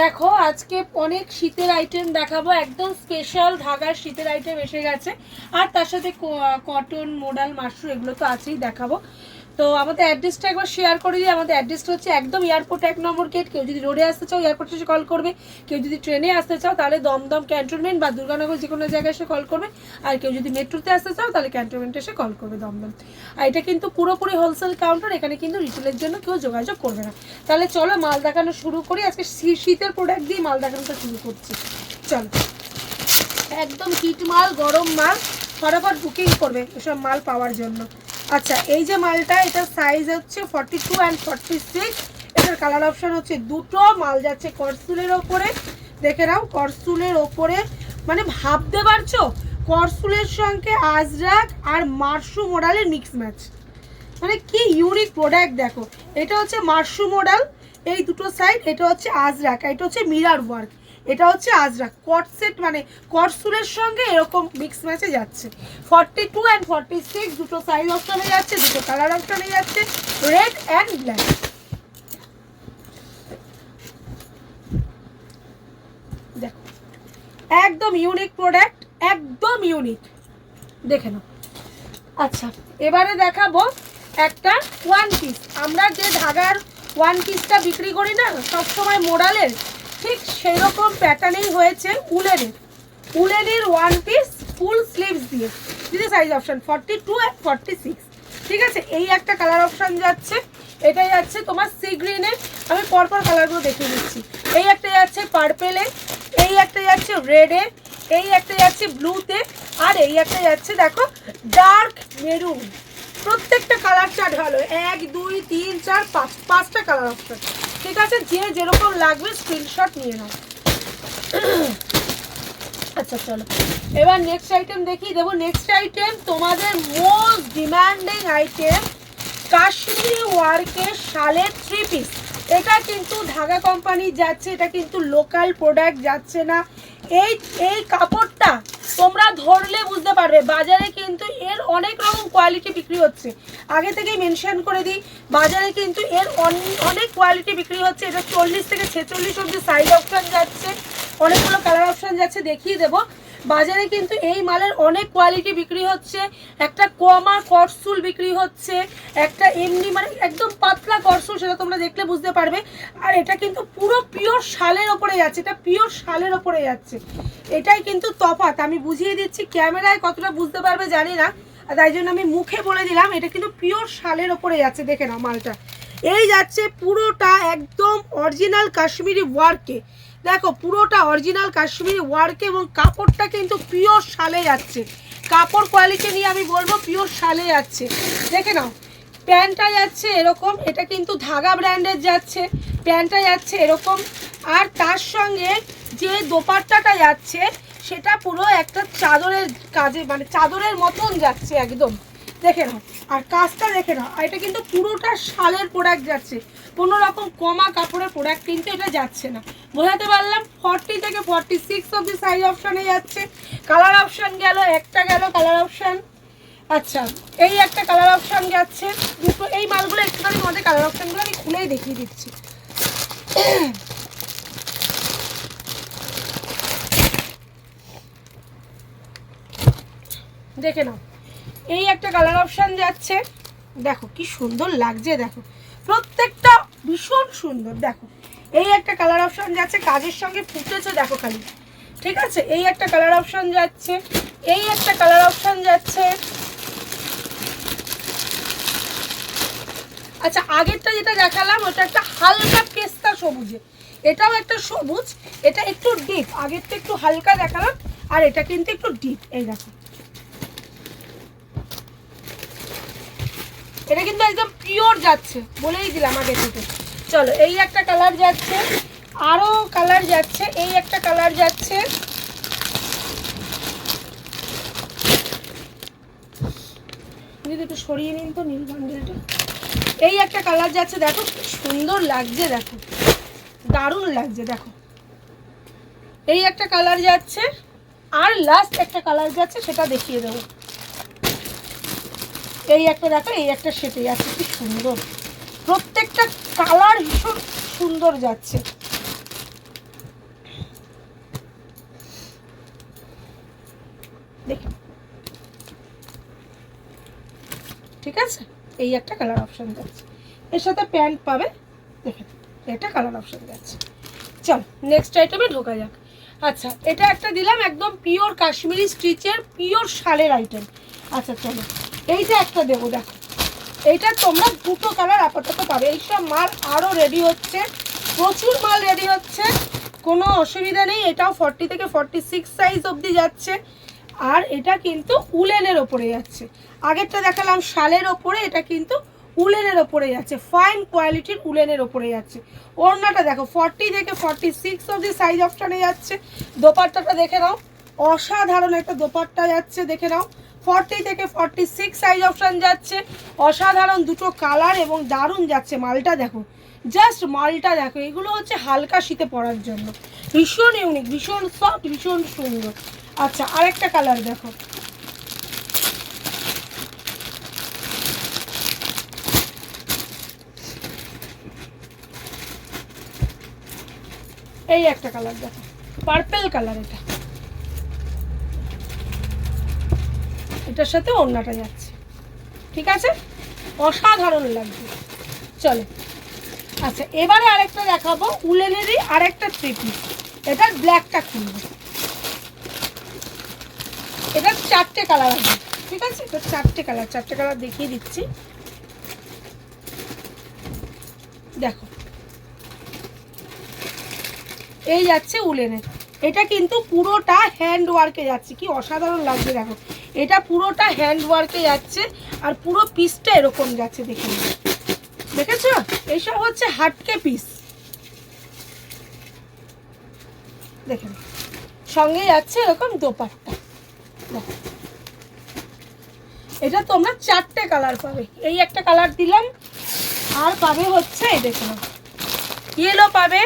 দেখো, আজকে অনেক শীতের আইটেম দেখাবো। একদম স্পেশাল ঢাকার শীতের আইটেম এসে গেছে। আর তার সাথে কটন মোডাল মাশরুম এগুলো তো আছেই দেখাবো। তো আমাদের অ্যাড্রেসটা একবার শেয়ার করে দিই। আমাদের অ্যাড্রেসটা হচ্ছে একদম এয়ারপোর্ট এক নম্বর গেট কেউ যদি রোডে আসতে চাও এয়ারপোর্টে এসে কল করবে। কেউ যদি ট্রেনে আসতে চাও, তাহলে দমদম ক্যান্টনমেন্ট বা দুর্গানগর যে কোনো জায়গায় এসে কল করবে। আর কেউ যদি মেট্রোতে আসতে চাও, তাহলে ক্যান্টনমেন্টে এসে কল করবে দমদম। আর এটা কিন্তু পুরোপুরি হোলসেল কাউন্টার এখানে কিন্তু রিটেলের জন্য কেউ যোগাযোগ করবে না। তাহলে চলো, মাল দেখানো শুরু করি। আজকে শীতের প্রোডাক্ট দিয়ে মাল দেখানোটা শুরু করছি। চলো। একদম হিট মাল, গরম মাল, ফটাফট বুকিং করবে এসব মাল পাওয়ার জন্য। আচ্ছা এই যে মালটা, এটার সাইজ হচ্ছে forty two and forty six এটার কালার অপশান হচ্ছে দুটো, মাল যাচ্ছে করসুলের ওপরে। দেখে নাও, করসুলের ওপরে। মানে ভাবতে পারছ? করসুলের সঙ্গে আজরাক আর মার্শু মোডালের মিক্স ম্যাচ মানে কি ইউনিক প্রোডাক্ট দেখো। এটা হচ্ছে মার্শু মোডাল এই দুটো সাইড এটা হচ্ছে আজরাক এটা হচ্ছে মিরার ওয়ার্ক এটা হচ্ছে আজরাক কট সেট মানে কটসুলের সঙ্গে এরকম মিক্স ম্যাচে যাচ্ছে। Forty two and forty six দুটো সাইজ অপশনে যাচ্ছে, দুটো কালার অপশনে যাচ্ছে রেড অ্যান্ড ব্ল্যাক দেখো, একদম ইউনিক প্রোডাক্ট একদম ইউনিক দেখে নাও। আচ্ছা এবারে দেখাবো একটা ওয়ান পিস আমরা যে ধাগার ওয়ান পিসটা বিক্রি করি না, সবসময় মোডালের ঠিক সেই রকম প্যাটার্নেই হয়েছে উলেনের উলেনের ওয়ান পিস ফুল স্লিভস দিয়ে। দিদি size option forty two and forty six ঠিক আছে? এই একটা কালার অপশান যাচ্ছে। এটা যাচ্ছে তোমার সি গ্রিনে আমি পরপর কালারগুলো দেখিয়ে দিচ্ছি। এই একটা যাচ্ছে পার্পেলে এই একটা যাচ্ছে রেডে এই একটা যাচ্ছে ব্লুতে আর এই একটা যাচ্ছে, দেখো ডার্ক মেরুন প্রত্যেকটা কালার চার্ট ভালো। এক, দুই, তিন, চার, পাঁচ। পাঁচটা কালার অপশন ঠিক আছে? যে যেরকম লাগবে স্ক্রিনশট নিয়ে নাও। আচ্ছা চলো। এবার নেক্সট আইটেম দেখি। দেবো নেক্সট আইটেম তোমাদের মোস্ট ডিমান্ডিং আইটেম কাশ্মীরি ওয়ার্কের শালের থ্রি পিস এটা কিন্তু ঢাকা কোম্পানি যাচ্ছে, এটা কিন্তু লোকাল প্রোডাক্ট যাচ্ছে না। এই এই কাপড়টা তোমরা ধরলে বুঝতে পারবে। বাজারে কিন্তু এর অনেক রকম কোয়ালিটি বিক্রি হচ্ছে। আগে থেকেই মেনশন করে দিই, বাজারে কিন্তু এর অনেক কোয়ালিটি বিক্রি হচ্ছে। এটা চল্লিশ থেকে ছেচল্লিশ অব্দি সাইজ অপশান যাচ্ছে। অনেকগুলো কালার অপশান যাচ্ছে। দেখিয়ে দেবো। বাজারে কিন্তু এই মালের অনেক কোয়ালিটি বিক্রি হচ্ছে। একটা কমা করসুল বিক্রি হচ্ছে, একটা এমনি মানে একদম পাতলা করসুল, সেটা তোমরা দেখলে বুঝতে পারবে। আর এটা কিন্তু পুরো পিওর শালের ওপরে যাচ্ছে, এটা পিওর শালের ওপরে যাচ্ছে। এটাই কিন্তু তফাৎ, আমি বুঝিয়ে দিচ্ছি, ক্যামেরায় কতটা বুঝতে পারবে জানি না। তাই জন্য আমি মুখে বলে দিলাম, এটা কিন্তু পিওর শালের ওপরে যাচ্ছে, দেখে নাও মালটা। এই যাচ্ছে পুরোটা একদম অরিজিনাল কাশ্মীরি ওয়ার্কে দেখো, পুরোটা অরিজিনাল কাশ্মীরি ওয়ার্কে এবং কাপড়টা কিন্তু পিওর শালে যাচ্ছে। কাপড় কোয়ালিটি নিয়ে আমি বলব পিওর শালে যাচ্ছে। দেখে নাও, প্যান্টটা যাচ্ছে এরকম, এটা কিন্তু ধাগা ব্র্যান্ডের যাচ্ছে, প্যান্টটা যাচ্ছে এরকম। আর তার সঙ্গে যে দোপাট্টাটা যাচ্ছে, সেটা পুরো একটা চাদরের কাজে মানে চাদরের মতন যাচ্ছে একদম। দেখে নাও, আর কাজটা দেখে নাও, আর এটা কিন্তু পুরোটা শালের প্রোডাক্ট যাচ্ছে। কোনো রকম কমা কাপড়ের প্রোডাক্ট কিন্তু এটা যাচ্ছে না। বোঝাতে পারলাম ফর্টি থেকে ফর্টি সিক্স অব্দি সাইজ অপশানে যাচ্ছে। কালার অপশান গেল, একটা গেল কালার অপশান আচ্ছা এই একটা কালার অপশান যাচ্ছে। দুটো, এই মালগুলো একটুখানি মধ্যে কালার অপশানগুলো আমি খুলেই দেখিয়ে দিচ্ছি। দেখে নাও এই একটা কালার অপশান যাচ্ছে। দেখো কি সুন্দর লাগছে, দেখো। প্রত্যেকটা ভীষণ সুন্দর, দেখো। এই একটা কালার অপশান যাচ্ছে, কাজের সঙ্গে ফুটেছে, দেখো খালি। ঠিক আছে? এই একটা কালার অপশান যাচ্ছে, এই একটা কালার অপশান যাচ্ছে। আচ্ছা আগেরটা যেটা দেখালাম, ওটা একটা হালকা পেস্তা সবুজে। এটাও একটা সবুজ, এটা একটু ডিপ আগেরটা একটু হালকা দেখালাম, আর এটা কিন্তু একটু ডিপ এই দেখো। এটা কিন্তু একদম পিওর যাচ্ছে। বলেই দিলাম আগে থেকে। চলো, এই একটা কালার যাচ্ছে আরও কালার যাচ্ছে, এই একটা কালার যাচ্ছে। দিদি একটু সরিয়ে নিন তো, নীল বান্ডেলটা এই একটা কালার যাচ্ছে, দেখো সুন্দর লাগছে, দেখো। দারুণ লাগছে, দেখো। এই একটা কালার যাচ্ছে, আর লাস্ট একটা কালার যাচ্ছে, সেটা দেখিয়ে দেবো। এই একটা দেখো, এই একটা সেটে যাচ্ছে কি সুন্দর। প্রত্যেকটা কালার ভীষণ সুন্দর যাচ্ছে। ঠিক আছে? এই একটা কালার অপশন যাচ্ছে। এর সাথে প্যান্ট পাবে। দেখেন, এটা কালার অপশন যাচ্ছে। চল নেক্সট আইটেমে ঢোকা যাক। আচ্ছা এটা একটা দিলাম একদম পিওর কাশ্মীরি স্টিচের পিওর শালের আইটেম আচ্ছা চলো। এইটা একটা দেবো, দেখো। এইটা তোমরা দুটো কালার আপাতত পাবে। এইসব মাল আরও রেডি হচ্ছে। প্রচুর মাল রেডি হচ্ছে। কোনো অসুবিধা নেই। এটাও ফর্টি থেকে ফর্টি সিক্স সাইজ অবধি যাচ্ছে। আর এটা কিন্তু উলেনের ওপরে যাচ্ছে। আগেরটা দেখালাম শালের ওপরে, এটা কিন্তু উলেনের ওপরে যাচ্ছে। ফাইন কোয়ালিটির উলেনের ওপরে যাচ্ছে। ওড়নাটা দেখো ফর্টি থেকে ফর্টি সিক্স অবধি সাইজ অপশানে যাচ্ছে। দোপাট্টাটা দেখে নাও। অসাধারণ একটা দোপাট্টা যাচ্ছে, দেখে নাও। ফর্টি থেকে ফর্টি সিক্স সাইজ অপশান যাচ্ছে। অসাধারণ দুটো কালার এবং দারুণ যাচ্ছে মালটা দেখো। জাস্ট মালটা দেখো, এগুলো হচ্ছে হালকা শীতে পরার জন্য। ভীষণ ইউনিক ভীষণ সফট ভীষণ সুন্দর। আচ্ছা আরেকটা কালার দেখো। এই একটা কালার দেখো। পার্পেল কালার এটা। এটার সাথে অন্যটা যাচ্ছে। ঠিক আছে? অসাধারণ লাগবে চলো। আচ্ছা এবারে আরেকটা দেখাবো। উলেনেরই আরেকটা থ্রি পিস এটার ব্ল্যাকটা খুলবো। এটার চারটে কালার আছে। ঠিক আছে? এটার চারটে কালার চারটে কালার দেখিয়ে দিচ্ছি। দেখো। এই যাচ্ছে উলেনের। এটা কিন্তু পুরোটা হ্যান্ড ওয়ার্কে যাচ্ছে। কি অসাধারণ লাগছে, দেখো। এটা পুরোটা হ্যান্ড ওয়ার্কে যাচ্ছে, আর পুরো পিসটা এরকম যাচ্ছে, দেখে। দেখেছ এইসব হচ্ছে হাটকে পিস দেখে নিন। সঙ্গে যাচ্ছে এরকম দোপাট্টা। এটা তোমরা চারটে কালার পাবে এই একটা কালার দিলাম, আর পাবে হচ্ছে, এই দেখো ইয়েলো পাবে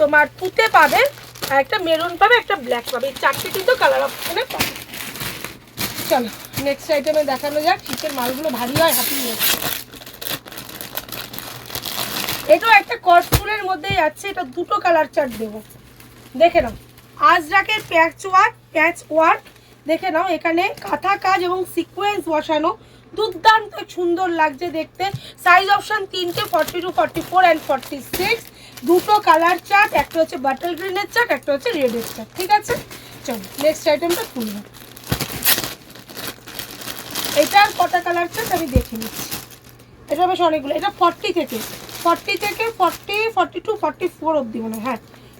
তোমার তুতে পাবে আর একটা মেরুন পাবে, একটা ব্ল্যাক পাবে। এই চারটে কিন্তু কালার অপশনে পাবে। চলো নেক্সট আইটেমে দেখানো যাক, শীতের মালগুলো ভারী হয় যাচ্ছে এটাও একটা কস্টুলের মধ্যেই যাচ্ছে এটা দুটো কালার চার্ট দেবো। দেখে নাও, আজরাকের প্যাচ ওয়ার্ক প্যাচ ওয়ার্ক দেখে নাও, এখানে কাঁথা কাজ এবং সিকোয়েন্স বসানো। দুর্দান্ত সুন্দর লাগছে দেখতে। সাইজ অপশন তিনটে forty two forty four and forty six দুটো কালার চার্ট একটা হচ্ছে বাটল গ্রিনের চার্ট একটা হচ্ছে রেডের চার্ট ঠিক আছে? চলো নেক্সট আইটেমটা খুলবো এটার কটা কালার চার্ট আমি দেখে নিচ্ছি। এটা বেশ অনেকগুলো, এটা ফর্টি থেকে ফর্টি থেকে forty forty two forty four অবধি মানে হ্যাঁ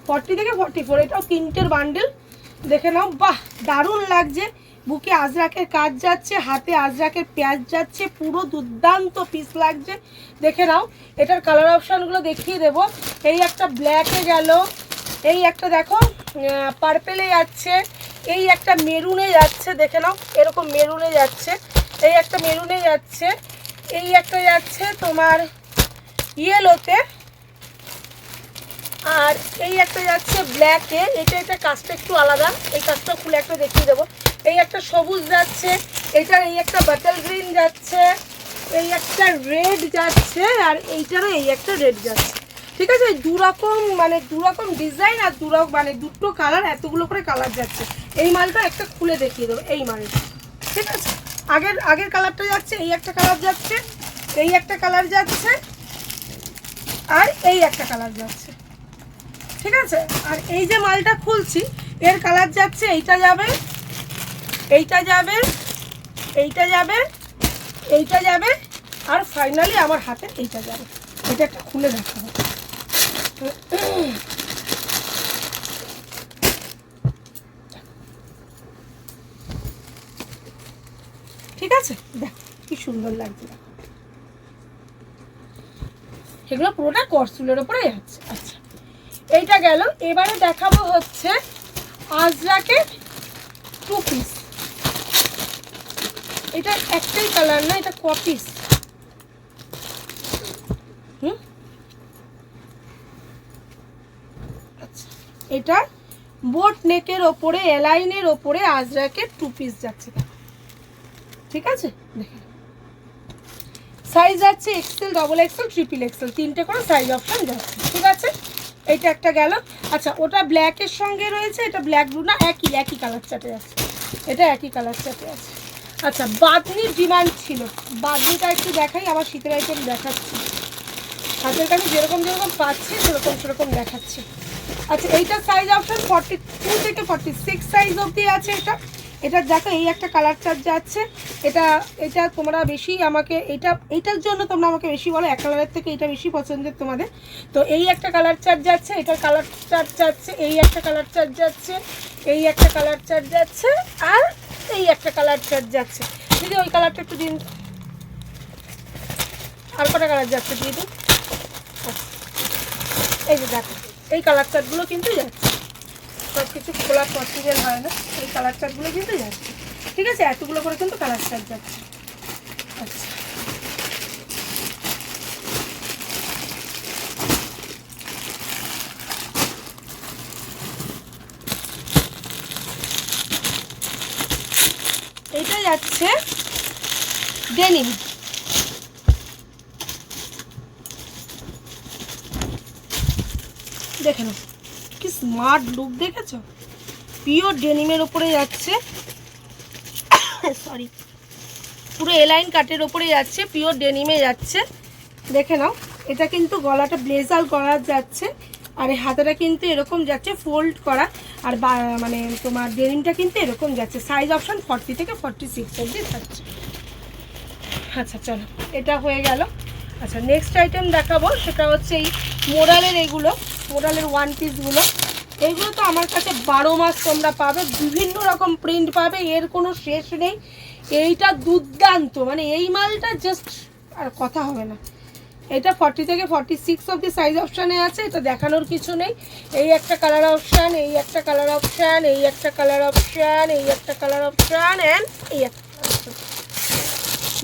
ফর্টি থেকে ফর্টি ফোর এটাও তিনটের বান্ডেল দেখে নাও, বাহ, দারুণ লাগছে। বুকে আজরাকের কাজ যাচ্ছে, হাতে আজরাকের পেঁয়াজ যাচ্ছে, পুরো দুর্দান্ত পিস লাগছে। দেখে নাও, এটার কালার অপশানগুলো দেখিয়ে দেবো। এই একটা ব্ল্যাকে গেল, এই একটা দেখো পার্পেলে যাচ্ছে, এই একটা মেরুনে যাচ্ছে, দেখে নাও, এরকম মেরুনে যাচ্ছে, এই একটা মেরুনে যাচ্ছে, এই একটা যাচ্ছে তোমার ইয়েলোতে আর এই একটা যাচ্ছে ব্ল্যাকে এটা এটা কাজটা একটু আলাদা, এই কাজটা খুলে একটা দেখিয়ে দেবো। এই একটা সবুজ যাচ্ছে এইটার এই একটা বাটাল গ্রিন যাচ্ছে, এই একটা রেড যাচ্ছে, আর এইটারও এই একটা রেড যাচ্ছে। ঠিক আছে? দু রকম মানে দু রকম ডিজাইন আর দু রকম মানে দুটো কালার এতগুলো করে কালার যাচ্ছে। এই মালটা একটা খুলে দেখিয়ে দেবো, এই মালটা ঠিক আছে? আগের আগের কালারটা যাচ্ছে, এই একটা কালার যাচ্ছে, এই একটা কালার যাচ্ছে, আর এই একটা কালার যাচ্ছে। ঠিক আছে? আর এই যে মালটা খুলছি, এর কালার যাচ্ছে, এইটা যাবে এইটা যাবে এইটা যাবে এইটা যাবে, আর ফাইনালি আমার হাতে এইটা যাবে। এটা একটা খুলে দেখাবো ঠিক আছে? দেখ, কি সুন্দর লাগছে। এগুলো পুরোটা করসুলের ওপরে যাচ্ছে আচ্ছা এইটা গেল। এবারে দেখাবো হচ্ছে আজরাকের টু পিস এটা একটাই কালার না, এটা কপিস হুম? আচ্ছা এটা বোট নেকের ওপরে এলাইনের ওপরে আজরাকের টু পিস যাচ্ছে। ঠিক আছে? দেখেন সাইজ যাচ্ছে XL double XL triple XL তিনটে করে সাইজ অপশন যাচ্ছে। ঠিক আছে? এইটা একটা গেল। আচ্ছা ওটা ব্ল্যাকের সঙ্গে রয়েছে, এটা ব্ল্যাক ব্লু না, একই একই কালার চাটে আছে। এটা একই কালার চাটে আছে। আচ্ছা বাদনির ডিমান্ড ছিল। বাদনিটা একটু দেখাই আমার শীতের আইটেম দেখাচ্ছি। হাতের কাছে যেরকম যেরকম পাচ্ছে, সেরকম সেরকম দেখাচ্ছি। আচ্ছা এইটার সাইজ অপশন ফর্টি টু থেকে ফর্টি সিক্স সাইজ অবধি আছে এটা। এটা দেখো, এই একটা কালার চার্জ যাচ্ছে। এটা এটা তোমরা বেশি আমাকে, এটা এইটার জন্য তোমরা আমাকে বেশি বলো, এক কালারের থেকে এটা বেশি পছন্দের তোমাদের। তো এই একটা কালার চার্জ যাচ্ছে, এটার কালার চার্জ যাচ্ছে, এই একটা কালার চার্জ যাচ্ছে, এই একটা কালার চার্জ যাচ্ছে, আর এই একটা কালার চার্জ যাচ্ছে। দিদি, ওই কালারটা একটু দিন। আর কটা কালার যাচ্ছে দিয়ে দিন এই যে দেখো, এই কালার চার্টগুলো কিন্তু যাচ্ছে। সব কিছু খোলা পসিবল হয় না। এই কালার চার্টগুলো কিন্তু যাচ্ছে। ঠিক আছে? এতগুলো করে কিন্তু কালার চার্ট যাচ্ছে আচ্ছা যাচ্ছে ডেনিম। দেখে নাও, কি স্মার্ট লুক দেখেছ? পিওর ডেনিমের ওপরে যাচ্ছে, সরি, পুরো এলাইন কাটের ওপরে যাচ্ছে, পিওর ডেনিমে যাচ্ছে। দেখে নাও, এটা কিন্তু গলাটা ব্লেজার করা যাচ্ছে, আর হাতাটা কিন্তু এরকম যাচ্ছে, ফোল্ড করা। আর মানে তোমার ডেনিমটা কিন্তু এরকম যাচ্ছে। সাইজ অপশন ফর্টি থেকে ফর্টি সিক্স অবধি থাকছে। আচ্ছা চলো, এটা হয়ে গেল। আচ্ছা নেক্সট আইটেম দেখাবো, সেটা হচ্ছে এই মোরালের এগুলো মোরালের ওয়ান পিসগুলো এইগুলো তো আমার কাছে বারো মাস তোমরা পাবে, বিভিন্ন রকম প্রিন্ট পাবে, এর কোনো শেষ নেই। এইটা দুর্দান্ত মানে এই মালটা জাস্ট আর কথা হবে না। এটা ফর্টি থেকে ফর্টি সিক্স অব্দি সাইজ অপশানে আছে, এটা দেখানোর কিছু নেই। এই একটা কালার অপশান এই একটা কালার অপশান এই একটা কালার অপশান এই একটা কালার অপশান অ্যান্ড এই একটা।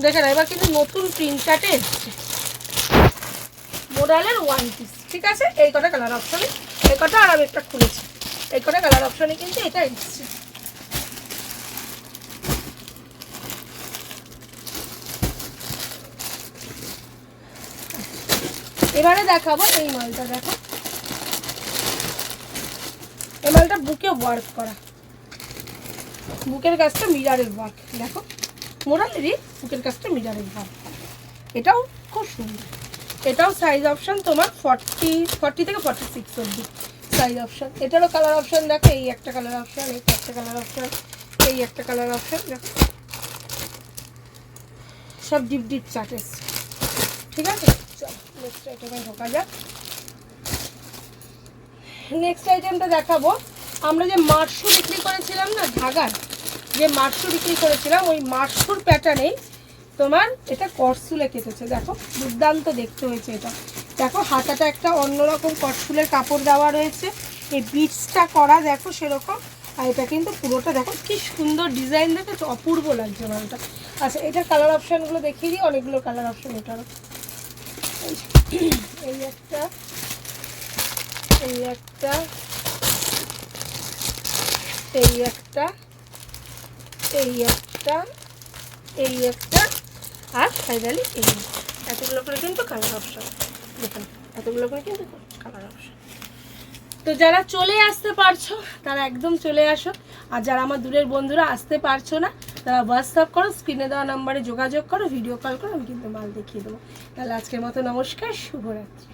দেখেন, এবার কিন্তু নতুন প্রিন্ট চার্টে এসছে মোডালের ওয়ান পিস ঠিক আছে? এই কটা কালার অপশনে এই কটা আর আমি একটা খুলেছি। এই কটা কালার অপশানে কিন্তু এটা এসছে এবারে দেখাবো এই মালটা, দেখো। এই মালটা বুকে ওয়ার্ক করা। বুকের কাজটা মিরারের ওয়ার্ক দেখো। মোরালেরই বুকের কাজটা মিরারের ওয়ার্ক এটাও খুব সুন্দর। এটাও সাইজ অপশান তোমার ফর্টি ফর্টি থেকে ফর্টি সিক্স অব্দি সাইজ অপশান এটারও কালার অপশান দেখো, এই একটা কালার অপশান এই একটা কালার অপশন এই একটা কালার অপশান দেখো। সব ডিপ ডিপ চার্ট এসছে। ঠিক আছে? নেক্সট আইটেমে ঢোকা যাক। নেক্সট আইটেমটা দেখাবো। আমরা যে মার্শু বিক্রি করেছিলাম না, ঢাকার, যে মার্শু বিক্রি করেছিলাম, ওই মার্শুর প্যাটার্নেই তোমার এটা করসুলে কেটেছে। দেখো, দুর্দান্ত দেখতে হয়েছে এটা। দেখো, হাতাটা একটা অন্যরকম করসুলের কাপড় দেওয়া রয়েছে। এই বিটসটা করা, দেখো, সেরকম। আর এটা কিন্তু পুরোটা, দেখো, কি সুন্দর ডিজাইন দেখেছ? অপূর্ব লাগছে মালটা। আচ্ছা এটার কালার অপশানগুলো দেখিয়ে দিই, অনেকগুলো কালার অপশান এটারও। এই একটা এই একটা এই একটা এই একটা এই একটা, আর ফাইনালি এই এতগুলো করে কিন্তু কালার অপশন দেখুন, এতগুলো করে কিন্তু কালার অপশন তো যারা চলে আসতে পারছ, তারা একদম চলে আসো। আর যারা আমার দূরের বন্ধুরা আসতে পারছ না তারা হোয়াটসঅ্যাপ করো স্ক্রিনে দেওয়া নাম্বারে যোগাযোগ করো ভিডিও কল করো, আমি কিন্তু মাল দেখিয়ে দেবো। তাহলে আজকের মতো নমস্কার, শুভরাত্রি।